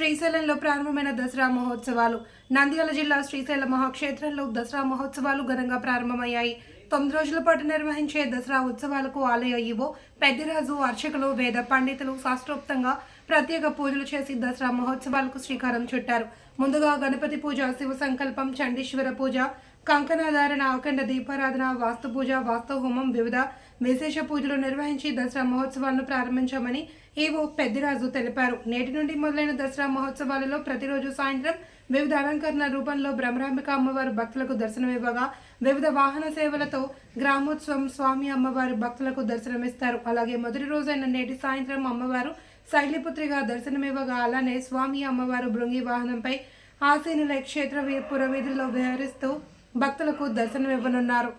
శ్రీశైలంలో ప్రారంభమైన దసరా మహోత్సవాలు. నంద్యాల జిల్లా శ్రీశైల మహాక్షేత్రంలో దసరా మహోత్సవాలు ఘనంగా ప్రారంభమయ్యాయి. తొమ్మిది రోజుల పాటు నిర్వహించే దసరా ఉత్సవాలకు ఆలయ ఈవో పెద్దిరాజు అర్చకులు వేద పండితులు శాస్త్రోక్తంగా ప్రత్యేక పూజలు చేసి దసరా మహోత్సవాలకు శ్రీకారం చుట్టారు. ముందుగా గణపతి పూజ శివ సంకల్పం చండీశ్వర పూజ కంకణాధారణ అఖండ దీపారాధన వాస్తు పూజ వాస్తు హోమం వివిధ విశేష పూజలు నిర్వహించి దసరా మహోత్సవాలను ప్రారంభించామని ఈవో పెద్దిరాజు తెలిపారు. నేటి నుండి మొదలైన దసరా మహోత్సవాలలో ప్రతిరోజు సాయంత్రం వివిధ అలంకరణ రూపంలో బ్రహ్మరాంబిక అమ్మవారు భక్తులకు దర్శనమివ్వగా వివిధ వాహన సేవలతో గ్రామోత్సవం స్వామి అమ్మవారు భక్తులకు దర్శనమిస్తారు. అలాగే మొదటి రోజైన నేటి సాయంత్రం అమ్మవారు శైలిపుత్రిగా దర్శనమివ్వగా అలానే స్వామి అమ్మవారు బృంగి వాహనంపై ఆసీనుల క్షేత్ర పురవీధుల్లో విహరిస్తూ భక్తులకు దర్శనమివ్వనున్నారు.